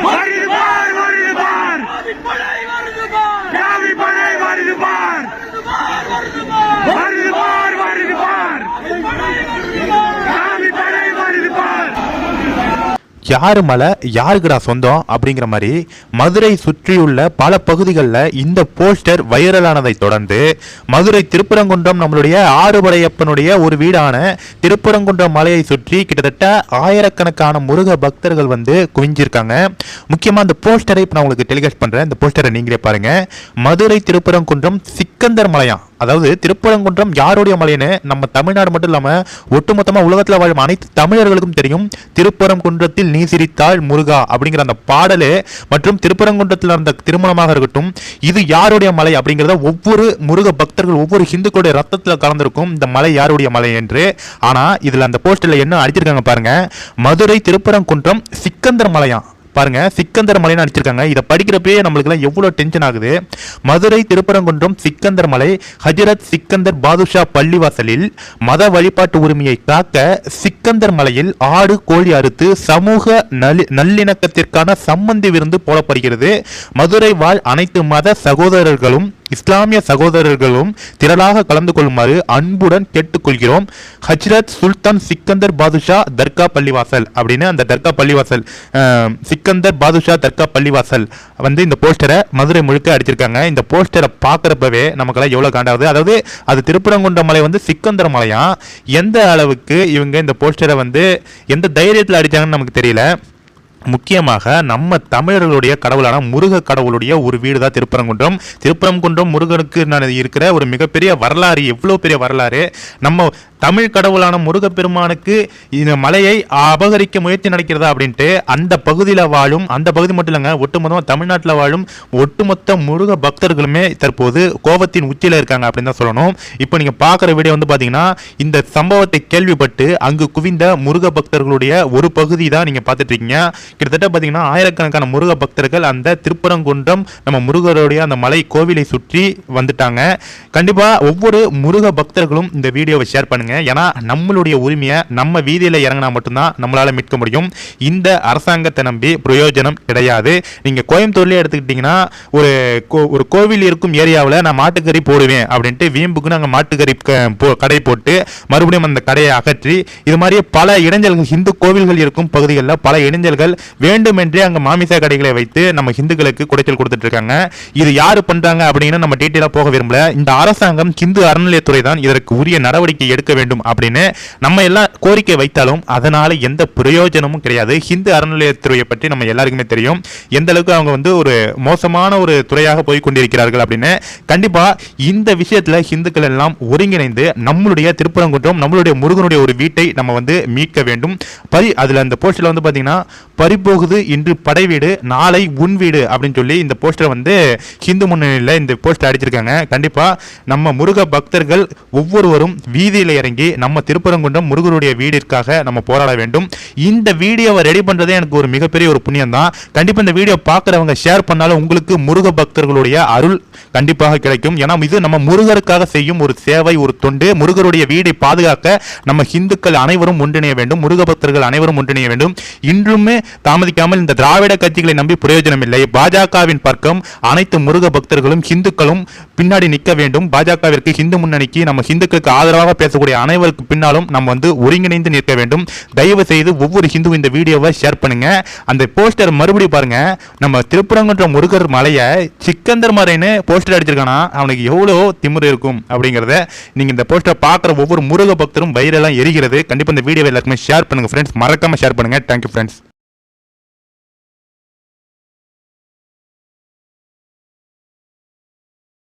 Martin! யாரு மலை யாருக்குடா சொந்தம் அப்படிங்கிற மாதிரி மதுரை சுற்றியுள்ள பல பகுதிகளில் இந்த போஸ்டர் வைரலானதை தொடர்ந்து மதுரை திருப்பரங்குன்றம் நம்மளுடைய ஆறுபடையப்பனுடைய ஒரு வீடான திருப்பரங்குன்றம் மலையை சுற்றி கிட்டத்தட்ட ஆயிரக்கணக்கான முருக பக்தர்கள் வந்து குவிஞ்சிருக்காங்க. முக்கியமாக அந்த போஸ்டரை இப்போ நான் உங்களுக்கு டெலிகாஸ்ட் பண்ணுறேன் இந்த போஸ்டரை நீங்களே பாருங்கள் மதுரை திருப்பரங்குன்றம் சிக்கந்தர் மலையான் அதாவது திருப்பரங்குன்றம் யாருடைய மலைன்னு நம்ம தமிழ்நாடு மட்டும் இல்லாமல் ஒட்டுமொத்தமாக உலகத்தில் வாழும் அனைத்து தமிழர்களுக்கும் தெரியும். திருப்பரங்குன்றத்தில் நீ சிரித்தாள் முருகா அப்படிங்கிற அந்த பாடலு மற்றும் திருப்பரங்குன்றத்தில் நடந்த திருமணமாக இருக்கட்டும் இது யாருடைய மலை அப்படிங்கிறத ஒவ்வொரு முருக பக்தர்கள் ஒவ்வொரு ஹிந்துக்களுடைய ரத்தத்தில் கலந்திருக்கும் இந்த மலை யாருடைய மலை என்று. ஆனால் இதில் அந்த போஸ்டரில் என்ன அடிச்சிருக்காங்க பாருங்க. மதுரை திருப்பரங்குன்றம் சிக்கந்தர் மலையாம் பாருங்க சிக்கந்தர் மலைன்னு அடிச்சிருக்காங்க. இதை படிக்கிறப்பயே நம்மளுக்குலாம் எவ்வளோ டென்ஷன் ஆகுது. மதுரை திருப்பரங்குன்றம் சிக்கந்தர் மலை ஹஜரத் சிக்கந்தர் பாதுஷா பள்ளிவாசலில் மத வழிபாட்டு உரிமையை காக்க சிக்கந்தர் மலையில் ஆடு கோழி அறுத்து சமூக நல்லிணக்கத்திற்கான சம்மந்தி விருந்து போடப்படுகிறது. மதுரை வாழ் அனைத்து மத சகோதரர்களும் இஸ்லாமிய சகோதரர்களும் திரளாக கலந்து கொள்ளுமாறு அன்புடன் கேட்டுக்கொள்கிறோம். ஹஜ்ரத் சுல்தான் சிக்கந்தர் பாதுஷா தர்கா பள்ளிவாசல் அப்படின்னு அந்த தர்கா பள்ளிவாசல் சிக்கந்தர் பாதுஷா தர்கா பள்ளிவாசல் வந்து இந்த போஸ்டரை மதுரை முழுக்க அடிச்சிருக்காங்க. இந்த போஸ்டரை பார்க்குறப்பவே நமக்கெல்லாம் எவ்வளோ காண்டாகுது. அதாவது அது திருப்பரங்குன்ற மலை வந்து சிக்கந்தர் மலையா? எந்த அளவுக்கு இவங்க இந்த போஸ்டரை வந்து எந்த தைரியத்தில் அடித்தாங்கன்னு நமக்கு தெரியல. முக்கியமாக நம்ம தமிழர்களுடைய கடவுளான முருக கடவுளுடைய ஒரு வீடு தான் திருப்பரங்குன்றம். திருப்பரங்குன்றம் முருகனுக்கு நான் இருக்கிற ஒரு மிகப்பெரிய வரலாறு எவ்வளோ பெரிய வரலாறு நம்ம தமிழ் கடவுளான முருகப்பெருமானுக்கு இந்த மலையை அபகரிக்க முயற்சி நடக்கிறதா அப்படின்ட்டு அந்த பகுதியில் வாழும் அந்த பகுதி மட்டும் இல்லைங்க ஒட்டுமொத்தமாக தமிழ்நாட்டில் வாழும் ஒட்டுமொத்த முருக பக்தர்களுமே தற்போது கோபத்தின் உச்சியில் இருக்காங்க அப்படின்னு தான் சொல்லணும். இப்போ நீங்கள் பார்க்குற வீடியோ வந்து பார்த்தீங்கன்னா இந்த சம்பவத்தை கேள்விப்பட்டு அங்கு குவிந்த முருக பக்தர்களுடைய ஒரு பகுதி தான் நீங்கள் பார்த்துட்டு இருக்கீங்க. கிட்டத்தட்ட பார்த்தீங்கன்னா ஆயிரக்கணக்கான முருக பக்தர்கள் அந்த திருப்பரங்குன்றம் நம்ம முருகருடைய அந்த மலை கோவிலை சுற்றி வந்துட்டாங்க. கண்டிப்பாக ஒவ்வொரு முருக பக்தர்களும் இந்த வீடியோவை ஷேர் பண்ணுங்கள் பண்ணுங்க ஏன்னா நம்மளுடைய உரிமையை நம்ம வீதியில் இறங்கினா மட்டும்தான் நம்மளால் மீட்க முடியும். இந்த அரசாங்கத்தை நம்பி பிரயோஜனம் கிடையாது. நீங்கள் கோயம்புத்தூர்லேயே எடுத்துக்கிட்டிங்கன்னா ஒரு கோ- ஒரு கோவில் இருக்கும் ஏரியாவில் நான் மாட்டுக்கறி போடுவேன் அப்படின்ட்டு வீம்புக்கு நாங்கள் மாட்டுக்கறி போ- கடை போட்டு மறுபடியும் அந்த கடையை அகற்றி இது மாதிரியே பல இடைஞ்சல்கள் இந்து கோவில்கள் இருக்கும் பகுதிகளில் பல இடைஞ்சல்கள் வேண்டுமென்றே அங்கே மாமிச கடைகளை வைத்து நம்ம இந்துக்களுக்கு குடைச்சல் கொடுத்துட்டு இருக்காங்க இது யார் பண்றாங்க அப்படின்னு நம்ம டீட்டெயிலாக போக விரும்பல. இந்த அரசாங்கம் இந்து அறநிலையத்துறை தான் இதற்கு உரிய நடவடிக்கை எடுக்க வேண்டும். வேண்டும் அப்படின்னு நம்ம எல்லாம் கோரிக்கை வைத்தாலும் அதனால எந்த பிரயோஜனமும் கிடையாது. ஹிந்து அறநிலையத்துறையை பற்றி நம்ம எல்லாருக்குமே தெரியும். எந்த அளவுக்கு அவங்க வந்து ஒரு மோசமான ஒரு துறையாக போய் கொண்டிருக்கிறார்கள் அப்படின்னு. கண்டிப்பா இந்த விஷயத்துல ஹிந்துக்கள் எல்லாம் ஒருங்கிணைந்து நம்மளுடைய திருப்பரங்குன்றம் நம்மளுடைய முருகனுடைய ஒரு வீட்டை நம்ம வந்து மீட்க வேண்டும். பரி அதுல அந்த போஸ்டர்ல வந்து பாத்தீங்கன்னா பறிப்போகுது இன்று படை வீடு நாளை உன் வீடு அப்படின்னு சொல்லி இந்த போஸ்டர் வந்து ஹிந்து முன்னணியில் இந்த போஸ்டர் அடிச்சிருக்காங்க. கண்டிப்பா நம்ம முருக பக்தர்கள் ஒவ்வொருவரும் வீதியில் இறங்கி நம்ம திருப்பரங்குன்றம் முருகருடைய வீடிற்காக நம்ம போராட வேண்டும். இந்த வீடியோவை ரெடி பண்ணுறதே எனக்கு ஒரு மிகப்பெரிய ஒரு புண்ணியம் தான் கண்டிப்பாக இந்த வீடியோ பார்க்குறவங்க ஷேர் பண்ணாலும் உங்களுக்கு முருக பக்தர்களுடைய அருள் கண்டிப்பாக கிடைக்கும். ஏன்னா இது நம்ம முருகருக்காக செய்யும் ஒரு சேவை ஒரு தொண்டு. முருகருடைய வீடை பாதுகாக்க நம்ம ஹிந்துக்கள் அனைவரும் ஒன்றிணைய வேண்டும். முருக பக்தர்கள் அனைவரும் ஒன்றிணைய வேண்டும். இன்றுமே தாமதிக்காமல் இந்த திராவிட கட்சிகளை நம்பி பிரயோஜனம் இல்லை பாஜகவின் பக்கம் அனைத்து முருக பக்தர்களும் ஹிந்துக்களும் பின்னாடி நிற்க வேண்டும். பாஜகவிற்கு ஹிந்து முன்னணிக்கு நம்ம ஹிந்துக்களுக்கு ஆதரவாக பேசக்கூடிய அனைவருக்கு பின்னாலும் நம்ம வந்து ஒருங்கிணைந்து நிற்க வேண்டும். தயவு செய்து ஒவ்வொரு ஹிந்து இந்த வீடியோவை ஷேர் பண்ணுங்க. அந்த போஸ்டர் மறுபடியும் பாருங்க. நம்ம திருப்பரங்குன்ற முருகர் மலையை சிக்கந்தர் மலைன்னு போஸ்டர் அடிச்சிருக்கானா? அவனுக்கு எவ்வளோ திமிரு இருக்கும் அப்படிங்கிறத நீங்கள் இந்த போஸ்டர் பார்க்குற ஒவ்வொரு முருக பக்தரும் வயிறெல்லாம் எரிகிறது. கண்டிப்பாக இந்த வீடியோ எல்லாருக்குமே ஷேர் பண்ணுங்கள் ஃப்ரெண்ட்ஸ் மறக்காமல் ஷேர் பண்ணுங்க. Thank you friends